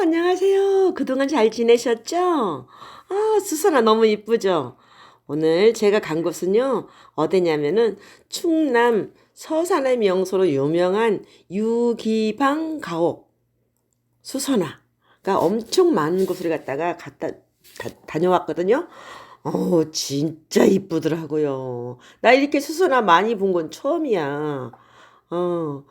안녕하세요. 그동안 잘 지내셨죠? 아, 수선아 너무 이쁘죠? 오늘 제가 간 곳은요, 어디냐면은 충남 서산의 명소로 유명한 유기방 가옥 수선화가 엄청 많은 곳을 갔다가 갔다 다, 다녀왔거든요. 어, 진짜 이쁘더라고요. 나 이렇게 수선화 많이 본 건 처음이야. 어,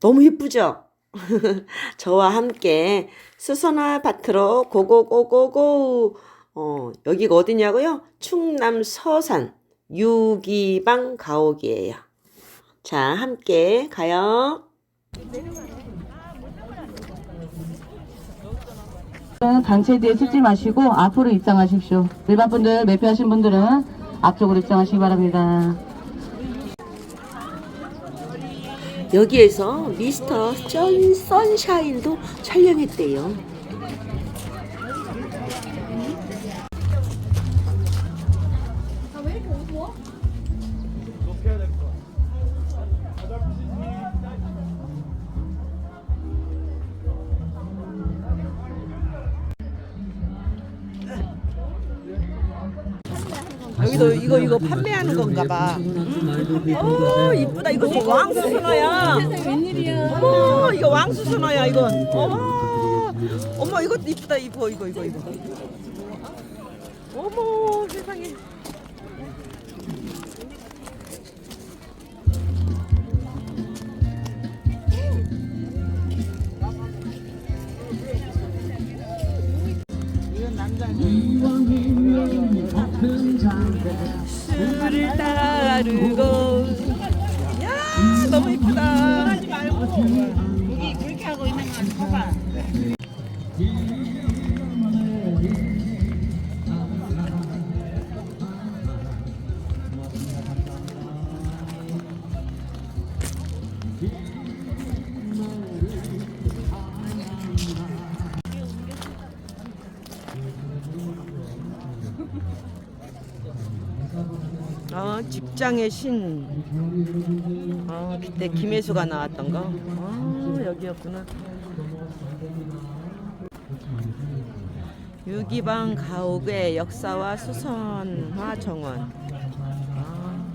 너무 이쁘죠? 저와 함께 수선화 밭으로 고고고고고 어, 여기가 어디냐고요? 충남 서산 유기방 가옥이에요. 자, 함께 가요. 단체 뒤에 찍지 마시고 앞으로 입장하십시오. 일반 분들 매표하신 분들은 앞쪽으로 입장하시기 바랍니다. 여기에서 미스터 선, 선샤인도 촬영했대요. 여기도 이거 이거 판매하는 건가 봐. 어 이쁘다 이거 뭐 왕수선어야. 웬일이야? 어머 이거 왕수선어야 이건. 어머 어머 이것도 이쁘다 이거 이거 이거 이거. 어머 세상에. 술을 따 아 직장의 신. 아 그때 김혜수가 나왔던 거. 아 여기였구나. 유기방 가옥의 역사와 수선화 정원. 아.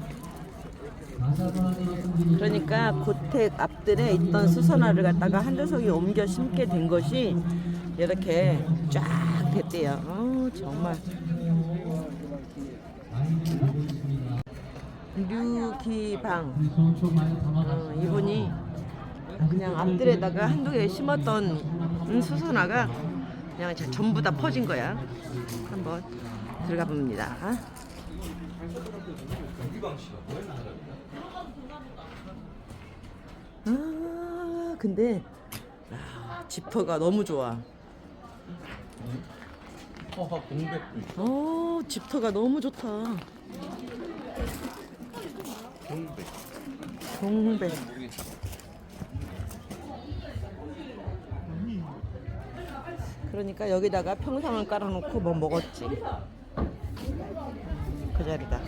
그러니까 고택 앞들에 있던 수선화를 갖다가 한조석이 옮겨 심게 된 것이 이렇게 쫙 됐대요. 어, 정말. 류기방 어, 이분이 그냥 앞들에다가 한두 개 심었던 수선화가 그냥 자- 전부 다 퍼진 거야. 한번 들어가 봅니다. 아 근데 아, 지퍼가 너무 좋아. 허허 공백도 있고 어 지퍼가 너무 좋다. 공백 동백. 그러니까 여기다가 평상을 깔아놓고 뭐 먹었지. 그 자리다.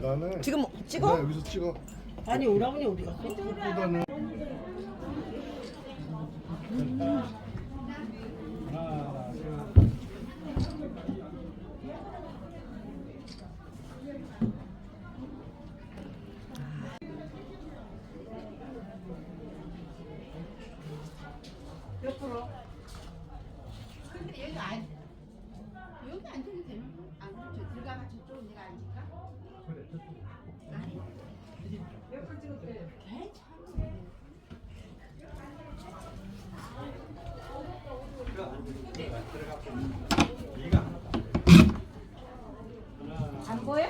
나는 지금 찍어? 아니 오라버니 어디 갔어? 보다는 근데 여기 안 여기 앉아도 되는 거? 안 그렇죠. 들어가가 저쪽 내가 앉을까? 아니. 몇번 찍었대? 괜찮아. 안 보여?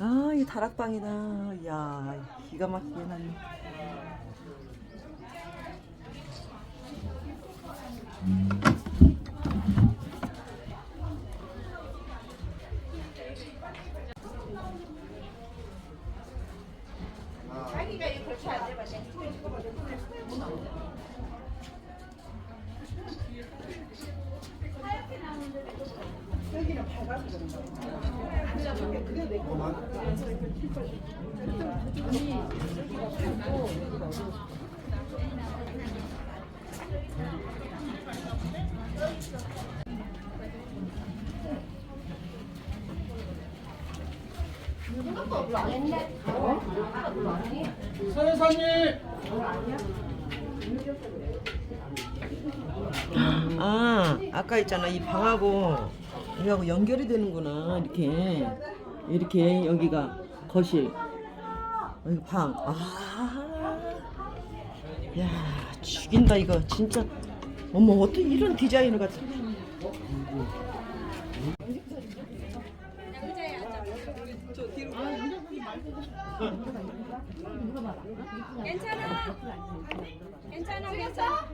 아, 이 다락방이다. 야, 기가 막히게 나네. 아 아까 있잖아 이 방하고 이거하고 연결이 되는구나 이렇게. 이렇게 여기가 거실. 여기 방 아 야 죽인다 이거. 진짜. 어머 어떻게 이런 디자인을 갖다 괜찮아. 괜찮아, 괜찮아.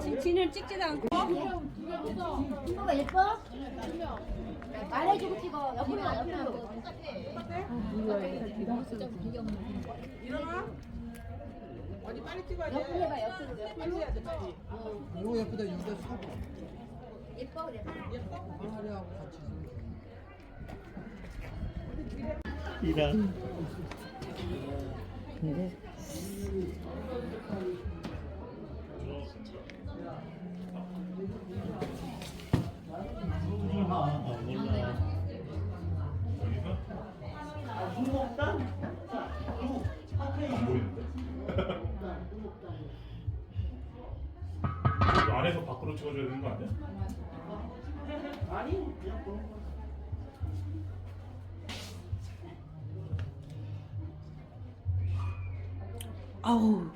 진- 진을 찍지도 않고. 이거가 예뻐? 말해주고 찍어. 옆으로 가, 옆으로. 옆으로 해봐, 옆으로. 옆으로. 이거 예쁘다 이거 사고 예뻐, 그래. 하려고 같이 근데 이거 안에서 밖으로 찍어줘야 되는 거 아니야? 아우 무거 Oh,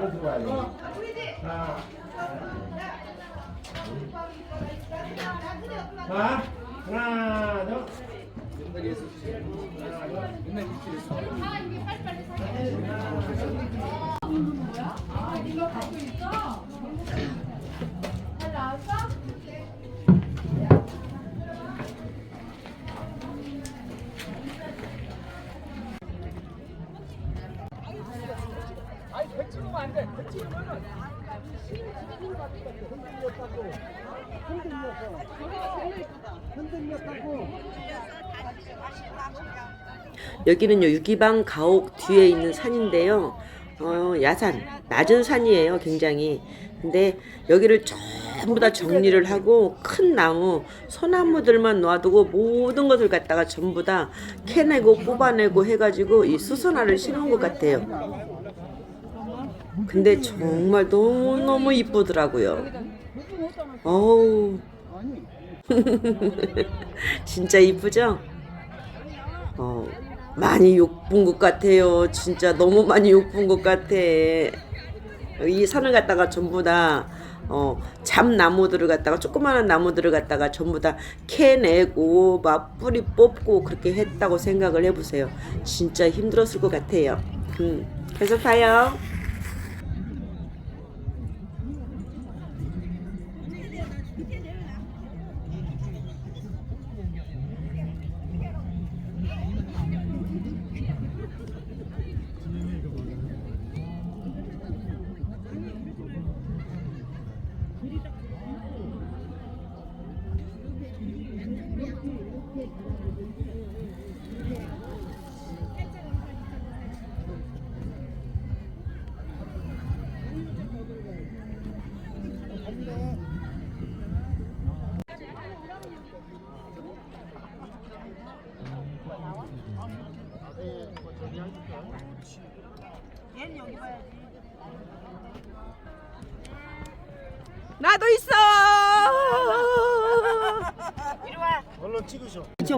How do I? Eat? 여기는요 유기방 가옥 뒤에 있는 산인데요. 어, 야산 낮은 산이에요, 굉장히. 근데 여기를 전부 다 정리를 하고 큰 나무, 소나무들만 놔두고 모든 것을 갖다가 전부 다 캐내고 뽑아내고 해가지고 이 수선화를 심은 것 같아요. 근데 정말 너무너무 이쁘더라고요. 어우. 진짜 이쁘죠? 어, 많이 욕본 것 같아요. 진짜 너무 많이 욕본 것 같아. 이 산을 갖다가 전부 다 어, 잡나무들을 갖다가 조그마한 나무들을 갖다가 전부 다 캐내고 막 뿌리 뽑고 그렇게 했다고 생각을 해보세요. 진짜 힘들었을 것 같아요. 음, 그래서 봐요.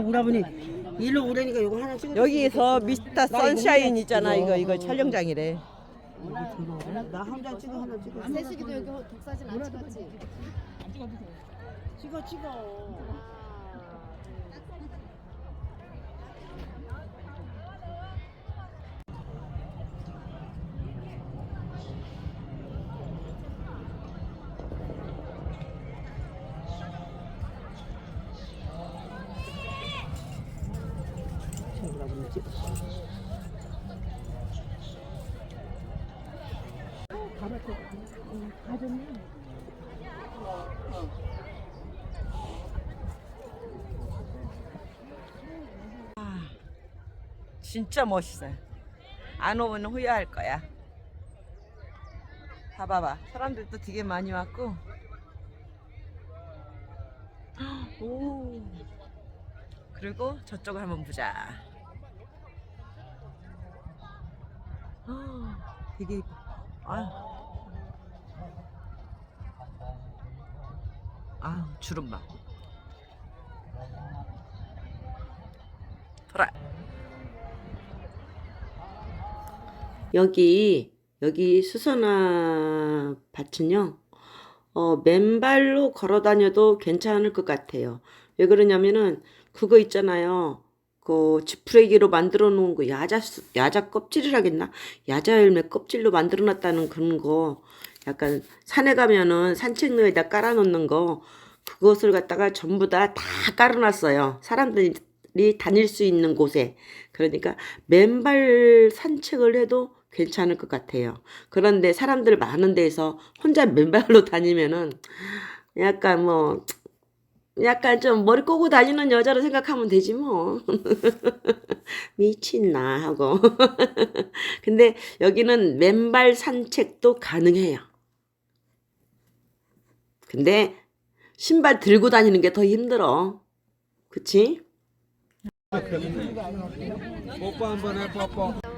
오라버니 일로 오라니까 이거 하나 찍어. 여기에서 미스터 선샤인 있잖아. 이거 이거 촬영장이래. 나한 장 찍어 하나 찍어. 세식이도 여기 독사진 안 찍었지? 찍어 찍어. 진짜 멋있어요. 안 오면 후회할 거야. 봐봐봐. 사람들도 되게 많이 왔고. 오. 그리고 저쪽을 한번 보자. 아, 되게 이뻐. 아. 아, 주름 봐. 돌아. 여기 여기 수선화 밭은요 어, 맨발로 걸어 다녀도 괜찮을 것 같아요. 왜 그러냐면은 그거 있잖아요. 그 지푸레기로 만들어 놓은 거 야자 수- 야자 껍질이라겠나? 야자 열매 껍질로 만들어 놨다는 그런 거. 약간 산에 가면은 산책로에다 깔아 놓는 거. 그것을 갖다가 전부 다 다 깔아 놨어요. 사람들이 다닐 수 있는 곳에. 그러니까 맨발 산책을 해도 괜찮을 것 같아요. 그런데 사람들 많은 데서 혼자 맨발로 다니면은 약간 뭐 약간 좀 머리 꼬고 다니는 여자로 생각하면 되지 뭐. 미친나 하고. 근데 여기는 맨발 산책도 가능해요. 근데 신발 들고 다니는 게 더 힘들어. 그치? 뽀뽀 한번 해 뽀뽀.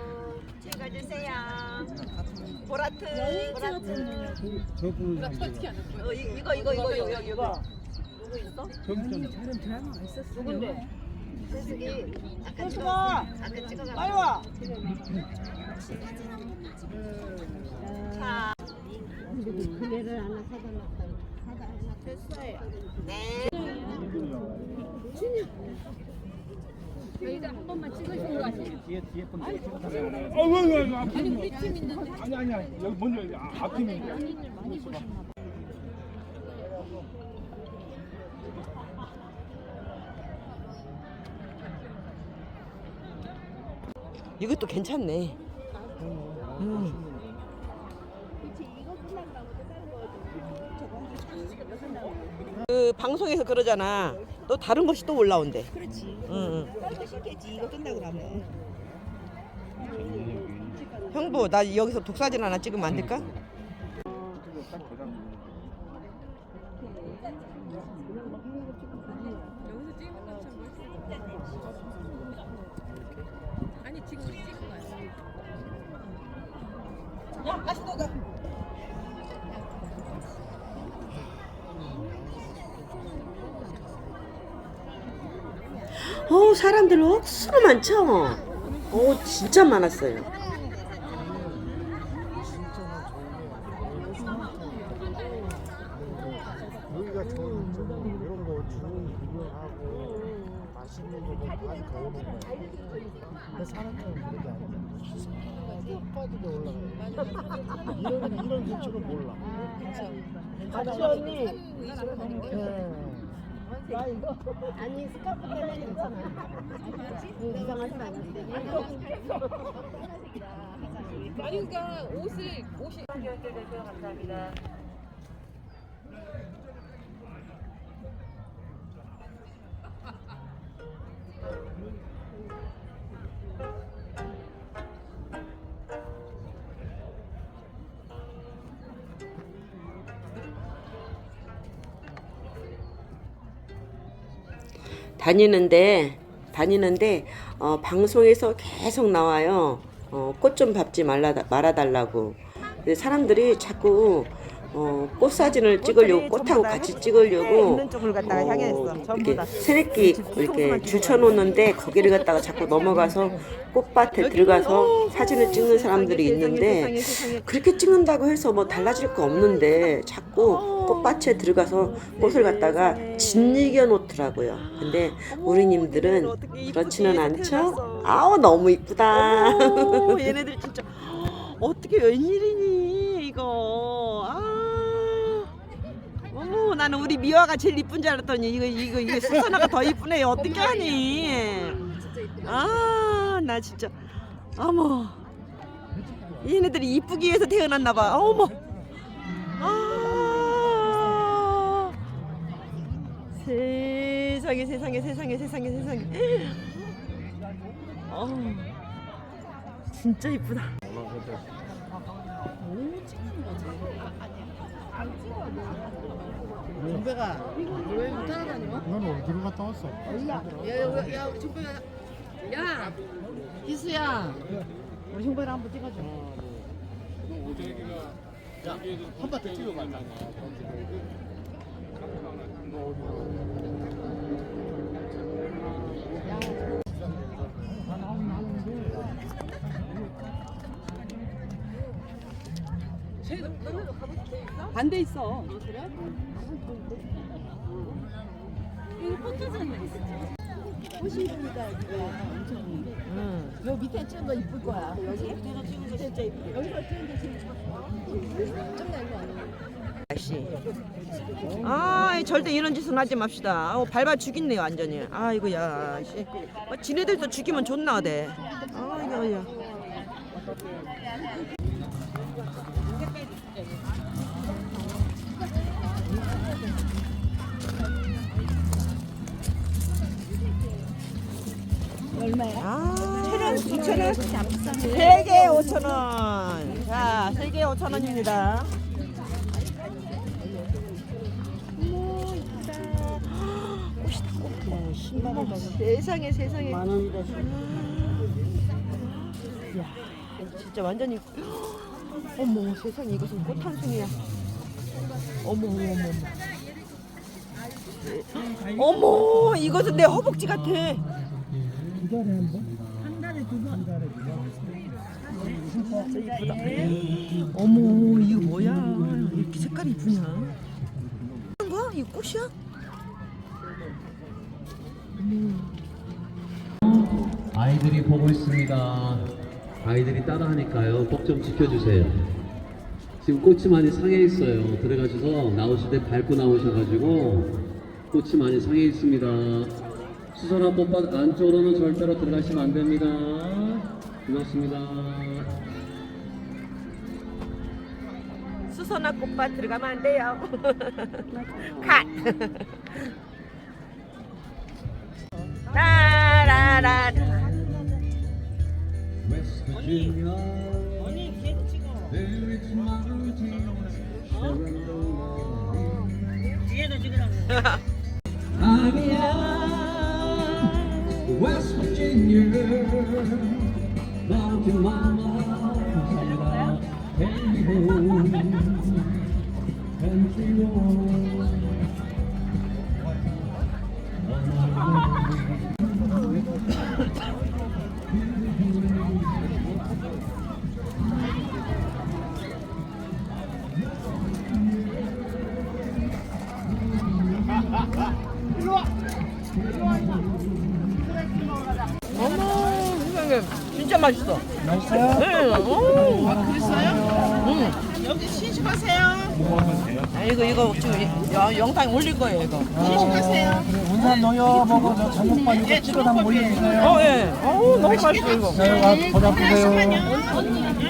찍어주세요. 보라트. 보라트. 저분 어, 이- 이거 이거 이거 이거 이거 이거. 누구 있어? 누군데? 아까 찍어. 아까 찍어가. 빨리 와. 자. 됐어요. 네. 저희가 한 번만 찍으시고 가세요. 아이고 아이고 아니 우리 팀 있는데. 아니 아니 아니 여기 먼저 여기 아, 앞 팀인데. 이것도 괜찮네. 음. 그 방송에서 그러잖아. 또 다른 것이 또 올라온대. 그렇지. 응. 응. 싫겠지. 이거 끝나고 나면. 형부, 나 여기서 독사진 하나 찍으면 안 될까? 야, 다시 너가. 어 사람들 억수로 많죠? 어 진짜 많았어요. 여기가 좋은 점 이런 거 주는 구경하고 맛있는 거뭐 많이 더오는 거야. 근데 사람들은 그렇게 안 돼. 쭉 빠지게 올라가. 이런 이런 기초는 몰라. 같이 언니. 네. 아니 스카프 때문에 괜찮아. 응, 이상하진 않았어. 그러니까 옷을 옷이 다니는데 다니는데 어, 방송에서 계속 나와요. 어, 꽃 좀 밟지 말라 말아달라고. 사람들이 자꾸 어, 꽃 사진을 찍으려고 꽃하고 같이 찍으려고 있는 쪽을 갖다가 어, 향했어. 전부 이렇게 다. 새내끼 이렇게 줄 쳐놓는데 거기를 갖다가 자꾸 넘어가서 꽃밭에 들어가서 사진을 찍는 사람들이 있는데 그렇게 찍는다고 해서 뭐 달라질 거 없는데 자꾸 꽃밭에 들어가서 꽃을 갖다가 짓이겨 놓더라고요. 근데 우리님들은 그렇지는 않죠? 아우 너무 이쁘다. 어머, 얘네들 진짜 어떻게 웬일이니 이거 아 어머 나는 우리 미화가 제일 이쁜 줄 알았더니 이거 이거 이거 수선화가 더 이쁘네. 어떻게 하니? 아 나 진짜. 어머. 얘네들이 이쁘기 위해서 태어났나 봐. 어머. 아. 세상에 세상에 세상에 세상에 세상에. 어. 진짜 이쁘다 준배가 왜 따라다녀? 넌 어디로 갔다 왔어? 야 야 야 우리 준배가 야 희수야 우리 형배랑 한번 찍어줘. 한번 더 찍어 봐. 반대 있어. 응. 요 밑에 찍은 거 이쁠 거야. 여기 밑에서 찍은 거 진짜 이쁘. 여기서 찍은 게 제일 좋아. 좀 날려. 아씨. 아, 절대 이런 짓은 하지 맙시다. 아, 밟아 죽겠네요, 완전히. 아, 이거야. 씨. 아, 지네들도 죽이면 존나 돼. 아, 이거야. 얼마야? 아, 천 원, 이천 원, 세개 오천 원. 자, 세개 오천 원입니다. 어머, 세상에 세상에. 야 진짜 완전히 어머 세상에 이것은 꽃 한 송이야. 어머 어머 어머. 어머 이것은 내 허벅지 같아 진짜 이쁘다 어머 이거 뭐야 이렇게 색깔이 이쁘냐 하는 거야? 이거 꽃이야? 아이들이 보고 있습니다. 아이들이 따라하니까요. 꼭 좀 지켜주세요. 지금 꽃이 많이 상해 있어요. 들어가셔서 나오실 때 밟고 나오셔가지고 꽃이 많이 상해 있습니다. 수선화 꽃밭 안쪽으로는 절대로 들어가시면 안 됩니다. 고맙습니다. 수선화 꽃밭 들어가면 안 돼요. 컷. 라라라. 언니, 언니 뒤에도 찍어. 뒤에도 찍으라고. West Virginia, Mountain Mama, take me home, country road. 맛있어. 맛있어요? 네. 오. 아, 그랬어요? 응. 여기 시식하세요. 아, 이거 이거 지금 여- 영상 올릴 거예요 이거. 시식하세요. 운산 농협하고 저 저녁밥 이거 찍어서 한번 올려주세요. 어, 예. 어우, 너무 맛있어 이거. 네, 와, 보답주세요.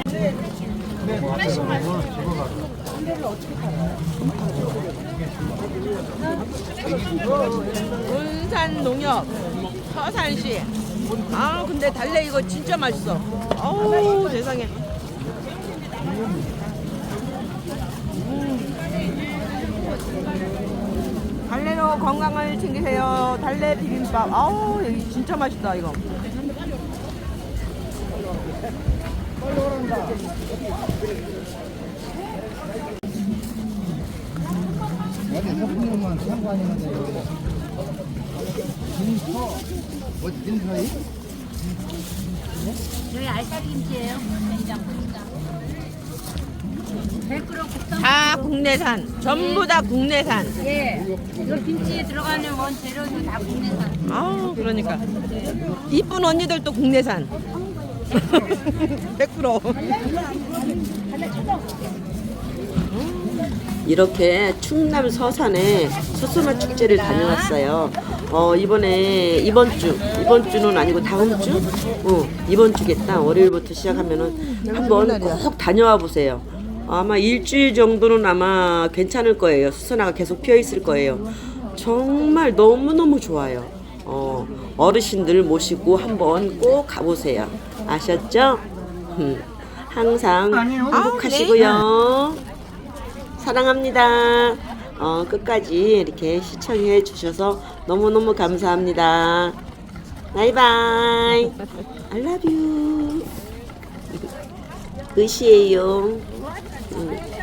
운산 농협 서산시. 아, 근데 달래 이거 진짜 맛있어. 어우, 세상에. 음. 달래로 건강을 챙기세요. 달래 비빔밥. 아우, 여기 진짜 맛있다 이거. 여기 소품만 참관했는데 여기 저희 알짜리 김치예요. 된장 보니까. 100g 국산. 다 국내산. 전부 다 국내산. 예. 이거 김치에 들어가는 원재료도 다 국내산. 아, 그러니까. 이쁜 언니들도 국내산. 100%. 이렇게 충남 서산에 수수마 축제를 다녀왔어요. 어, 이번에 이번 주 이번 주는 아니고 다음 주, 어, 이번 주겠다. 월요일부터 시작하면은 한번 꼭 다녀와 보세요. 아마 일주일 정도는 아마 괜찮을 거예요. 수선화가 계속 피어 있을 거예요. 정말 너무 너무 좋아요. 어, 어르신들 모시고 한번 꼭 가보세요. 아셨죠? 음, 항상 행복하시고요. 사랑합니다. 어, 끝까지 이렇게 시청해 주셔서 너무너무 감사합니다. 바이바이. I love you. 의시예요. 음.